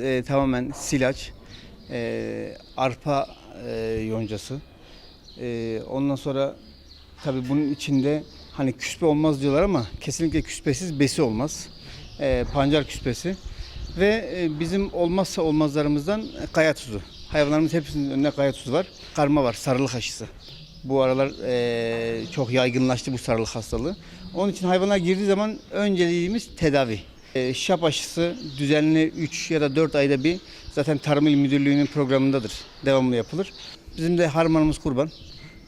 E, tamamen silaç, e, arpa e, yoncası. E, ondan sonra tabii bunun içinde hani küspe olmaz diyorlar ama kesinlikle küspesiz besi olmaz. E, pancar küspesi ve e, bizim olmazsa olmazlarımızdan kaya tuzu. Hayvanlarımız hepsinin önünde kaya tuzu var. Karma var, sarılık aşısı. Bu aralar e, çok yaygınlaştı bu sarılık hastalığı. Onun için hayvanlar girdiği zaman önceliğimiz tedavi. E, şap aşısı düzenli 3 ya da 4 ayda bir zaten Tarım İl Müdürlüğü'nün programındadır. Devamlı yapılır. Bizim de harmanımız kurban.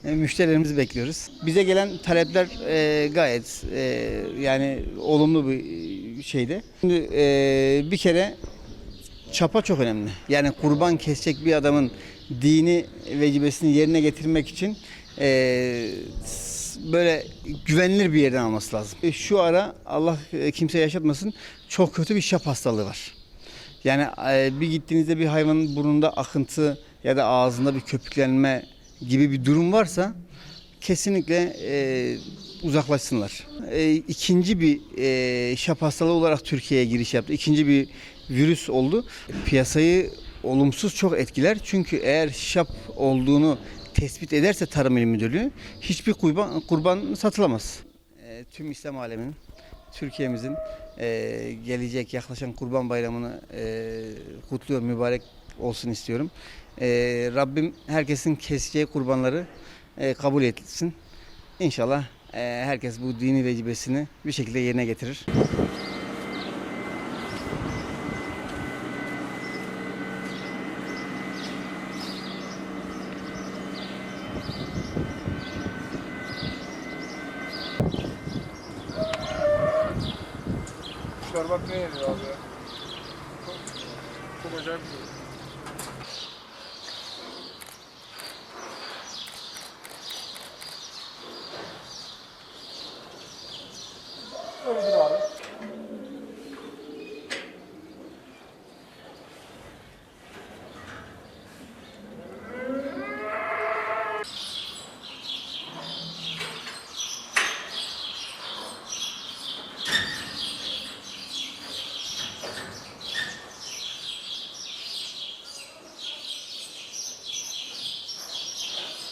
E, müşterilerimizi bekliyoruz. Bize gelen talepler e, gayet e, yani olumlu bir şeyde. Şimdi e, bir kere çapa çok önemli. Yani kurban kesecek bir adamın dini vecibesini yerine getirmek için s- böyle güvenilir bir yerden alması lazım. E, Şu ara Allah e, kimse yaşatmasın çok kötü bir şap hastalığı var. Yani e, bir gittiğinizde bir hayvanın burnunda akıntı ya da ağzında bir köpüklenme gibi bir durum varsa kesinlikle e, uzaklaşsınlar. E, ikinci bir e, şap hastalığı olarak Türkiye'ye giriş yaptı. İkinci bir virüs oldu. Piyasayı olumsuz çok etkiler. Çünkü eğer şap olduğunu tespit ederse Tarım İl Müdürlüğü hiçbir kurban, kurban satılamaz. E, tüm İslam aleminin Türkiye'mizin e, gelecek yaklaşan Kurban Bayramı'nı e, kutluyor, mübarek olsun istiyorum. E, Rabbim herkesin keseceği kurbanları e, kabul etsin. İnşallah e, herkes bu dini vecibesini bir şekilde yerine getirir. Bak ne yeniyor abi. Çok, çok acayip bir durum.